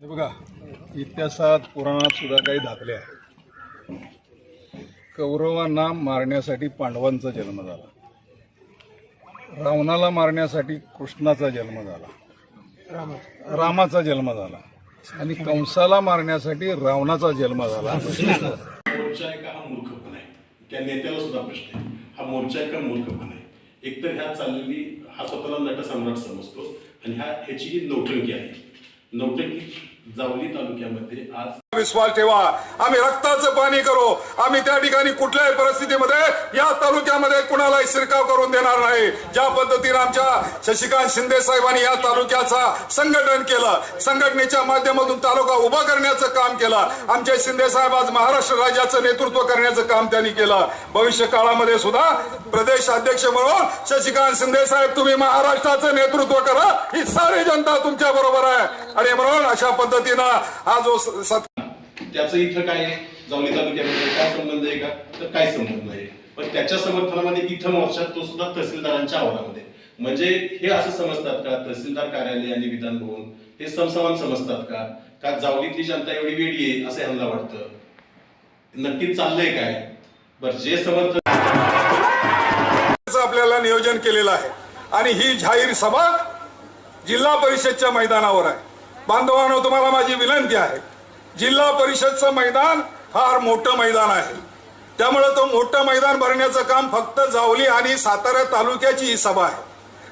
हे बघा इतिहासात पुराणात सुद्धा काही दाखले आहेत कौरवांना मारण्यासाठी पांडवांचा जन्म झाला. रावणाला मारण्यासाठी कृष्णाचा जन्म झाला. रामाचा जन्म झाला. आणि कंसाला मारण्यासाठी रावणाचा जन्म झाला. मोर्चा आहे का हा मूर्खपण आहे. त्या नेत्याला सुद्धा प्रश्न आहे. हा मोर्चा आहे का मूर्खपणा आहे. एकतर ह्या चाललेली हा स्वतःला नटसम्राट समजतो आणि ह्या ह्याची ही नौटंकी आहे नौटंकी जावली तालुक्यामध्ये आज विश्वास ठेवा. आम्ही रक्ताचं पाणी करू. आम्ही त्या ठिकाणी कुठल्याही परिस्थितीमध्ये या तालुक्यामध्ये कुणालाही शिरकाव करून देणार नाही. ज्या पद्धतीने आमच्या शशिकांत शिंदे साहेबांनी या तालुक्याचा संघटन केलं संघटनेच्या माध्यमातून तालुका उभा करण्याचं काम केलं आमचे शिंदे साहेब आज महाराष्ट्र राज्याचं नेतृत्व करण्याचं काम त्यांनी केलं. भविष्य काळामध्ये सुद्धा प्रदेश अध्यक्ष म्हणून शशिकांत शिंदे साहेब तुम्ही महाराष्ट्राचं नेतृत्व करा. ही सारी जनता तुमच्या बरोबर आहे. आणि म्हणून अशा पद्धतीनं हा जो स- सत त्याचं इथं काय आहे? जावली तालुक्यामध्ये काय संबंध आहे का? तर काय संबंध आहे? पण त्याच्या समर्थनामध्ये इथं मोर्चा तो सुद्धा तहसीलदारांच्या आवारामध्ये म्हणजे हे असं समजतात का? तहसीलदार कार्यालय आणि विधान भवन हे समसमान समजतात का? का जावलीतली जनता एवढी वेळी आहे असं यांना वाटतं? नक्कीच चाललंय काय? बरं जे समर्थन आपल्याला नियोजन केलेलं आहे. आणि ही जाहीर सभा जिल्हा परिषदच्या मैदानावर आहे. बांधवांनो तुम्हाला माझी विनंती आहे. जिल्हा परिषदचं मैदान फार मोठं मैदान आहे. त्यामुळे तो मोठं मैदान भरण्याचं काम फक्त जावली आणि सातारा तालुक्याची ही सभा आहे.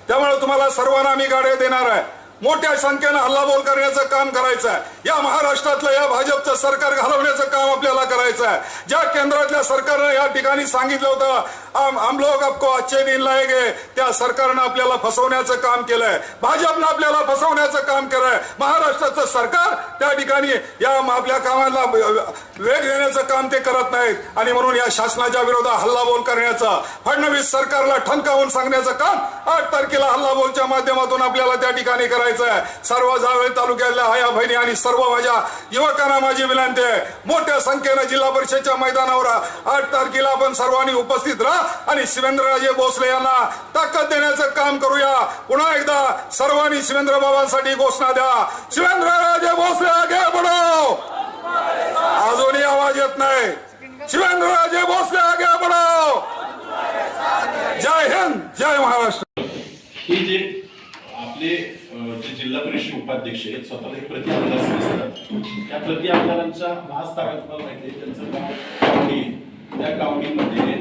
त्यामुळे तुम्हाला सर्वांना आम्ही गाड्या देणार आहे. मोठ्या संख्येनं हल्लाबोल करण्याचं काम करायचं आहे. या महाराष्ट्रातलं या भाजपचं सरकार घालवण्याचं काम आपल्याला करायचं आहे. ज्या केंद्रातल्या सरकारनं या ठिकाणी सांगितलं होतं हम हम लोग आपको अच्छे दिन लाएंगे। त्या सरकारनं आपल्याला फसवण्याचं काम केलंय. भाजपनं आपल्याला फसवण्याचं काम केलंय. महाराष्ट्राचं सरकार त्या ठिकाणी या आपल्या कामाला वेग देण्याचं काम ते करत नाहीत. आणि म्हणून या शासनाच्या विरोधात हल्लाबोल करण्याचा फडणवीस सरकारला ठणकावून सांगण्याचं काम आठ तारखेला हल्लाबोलच्या माध्यमातून आपल्याला त्या ठिकाणी करायचं आहे सर्व जावळी तालुक्यातल्या आया बहिणी आणि सर्व माझ्या युवकांना माझी विनंती आहे. मोठ्या संख्येनं जिल्हा परिषदच्या मैदानावर आठ तारखेला आपण सर्वांनी उपस्थित राहा. आणि शिवेंद्रराजे भोसले यांना ताकद देण्याचं काम करूया. पुन्हा एकदा सर्वांनी शिवेंद्र बाबांसाठी घोषणा द्या. शिवेंद्रराजे भोसले आगे बढो. अजूनही आवाज येत नाही. शिवेंद्रराजे भोसले आगे बढो. जय हिंद जय महाराष्ट्र. हे जे आपले जे जिल्हा परिषद उपाध्यक्ष आहेत स्वतःला एक प्रति आमदार समजतात त्या प्रति आमदारांच्या आज माहिती त्यांचं गाव कावडी त्या कावडीमध्ये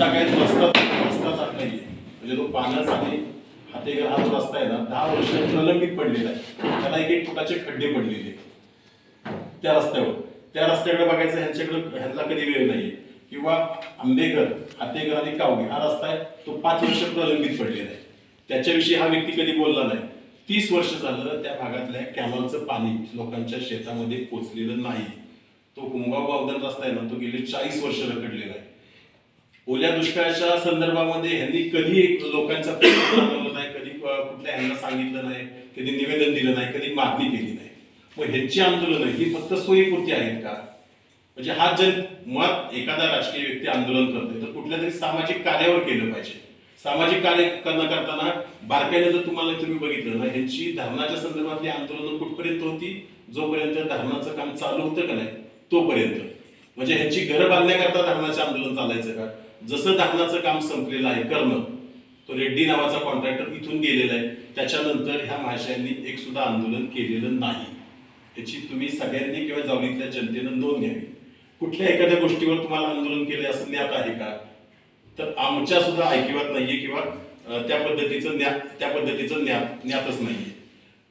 टाकायचा रस्ता रस्ता जात नाही म्हणजे तो पानस आणि हातेगर हा जो रस्ता आहे ना दहा वर्ष प्रलंबित पडलेला आहे. त्याला एक एक फुटाचे खड्डे पडलेले त्या रस्त्यावर. त्या रस्त्याकडे बघायचं ह्यांच्याकडे ह्यांना कधी वेळ नाहीये. किंवा आंबेकर हातेकर आणि कावडी हा रस्ता आहे तो पाच वर्ष प्रलंबित पडलेला आहे. त्याच्याविषयी हा व्यक्ती कधी बोलला नाही. तीस वर्ष झालं त्या भागातल्या कॅनॉलचं पाणी लोकांच्या शेतामध्ये पोचलेलं नाही. तो कुंभाव बावधन रस्ता आहे ना तो गेले चाळीस वर्ष रखडलेला आहे. ओल्या दुष्काळाच्या संदर्भामध्ये ह्यांनी कधी एक लोकांचा प्रश्न नाही कधी कुठल्या ह्यांना सांगितलं नाही कधी निवेदन दिलं नाही कधी मागणी केली नाही. मग ह्यांची आंदोलनं ही फक्त सोयीपुरती आहेत का? म्हणजे हा जर मत एखादा राजकीय व्यक्ती आंदोलन करतोय तर कुठल्या तरी सामाजिक कार्यावर केलं पाहिजे. सामाजिक कार्य करणं करताना बारकाईने जर तुम्हाला तुम्ही बघितलं ना ह्यांची धरणाच्या संदर्भातली आंदोलनं कुठपर्यंत होती? जोपर्यंत धरणाचं काम चालू होतं का नाही? तोपर्यंत. म्हणजे ह्यांची घरं बांधण्याकरता धरणाचं आंदोलन चालायचं का? जसं दाखलाचं काम संपलेलं आहे कर्ण तो रेड्डी नावाचा कॉन्ट्रॅक्टर इथून गेलेला आहे. त्याच्यानंतर ह्या महाशयांनी एक सुद्धा आंदोलन केलेलं नाही. याची तुम्ही सगळ्यांनी किंवा जावलीतल्या जनतेनं नोंद घ्यावी. कुठल्या एखाद्या गोष्टीवर तुम्हाला आंदोलन केले असं ज्ञात आहे का? तर आमच्या सुद्धा ऐकिवात नाहीये किंवा त्या पद्धतीचं ज्ञात त्या पद्धतीचं ज्ञात ज्ञातच नाहीये.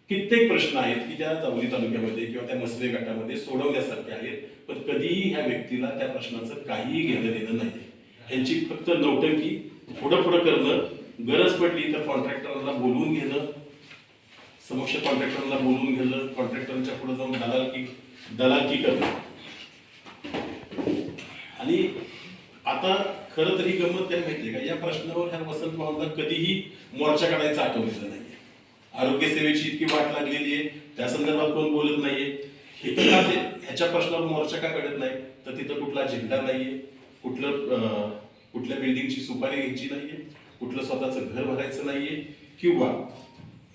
कित्येक प्रश्न आहेत की त्या जावली तालुक्यामध्ये किंवा त्या मसले गटामध्ये सोडवण्यासारखे आहेत पण कधीही ह्या व्यक्तीला त्या प्रश्नाचं काहीही घेणं देणं नाही यांची फक्त नौटंकी पुढं पुढं करणं गरज पडली तर कॉन्ट्रॅक्टरला बोलवून घेणं समक्ष कॉन्ट्रॅक्टरला बोलवून घेणं कॉन्ट्रॅक्टरच्या पुढे जाऊन दलालकी दलालकी करणं. आणि आता खरं तरी गमत काय माहितीये का? या प्रश्नावर ह्या वसंत भावना कधीही मोर्चा काढायचं आठवलेलं नाहीये. आरोग्य सेवेची इतकी वाट लागलेली आहे. त्या संदर्भात कोण बोलत नाहीये. हे ह्याच्या प्रश्नावर मोर्चा का काढत नाही? तर तिथं कुठला झेंडा नाहीये. कुठलं कुठल्या बिल्डिंगची सुपारी घ्यायची नाहीये कुठलं स्वतःचं घर भरायचं नाहीये किंवा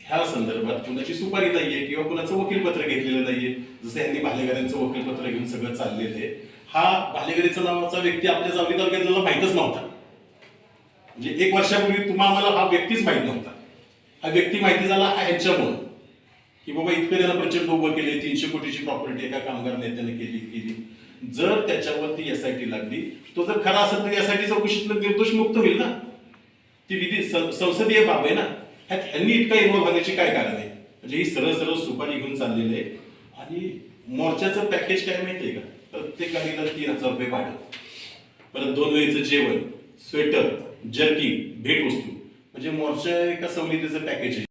ह्या संदर्भात कुणाची सुपारी नाहीये किंवा कुणाचं वकीलपत्र घेतलेलं नाहीये जसं यांनी भालेकरांचं वकीलपत्र घेऊन सगळं चाललेलं आहे हा भालेकरीचा नावाचा व्यक्ती आपल्या जावली तालुक्यात माहितच नव्हता. म्हणजे एक वर्षापूर्वी तुम्हा आम्हाला हा व्यक्तीच माहीत नव्हता. हा व्यक्ती माहिती झाला ह्याच्यामुळं. की बाबा इतकं त्याला प्रचंड उभं केले तीनशे कोटीची प्रॉपर्टी एका कामगार नेत्याने केली केली. जर त्याच्यावरती एस आय टी लागली तो जर खरा असेल तर एस आय टी चौकशीतनं निर्दोष मुक्त होईल ना? ती विधी संसदीय बाब आहे ना? ह्यात ह्यांनी इतका इन्व्हॉल्व्ह होण्याची काय कारण आहे? म्हणजे ही सरळ सरळ सुपारी घेऊन चाललेली आहे. आणि मोर्चाचं पॅकेज काय माहितीये का? प्रत्येक तीन हजार रुपये भाडं. परत दोन वेळेचं जेवण स्वेटर जर्किंग भेटवस्तू. म्हणजे मोर्चा एका सवलतीचं पॅकेज आहे.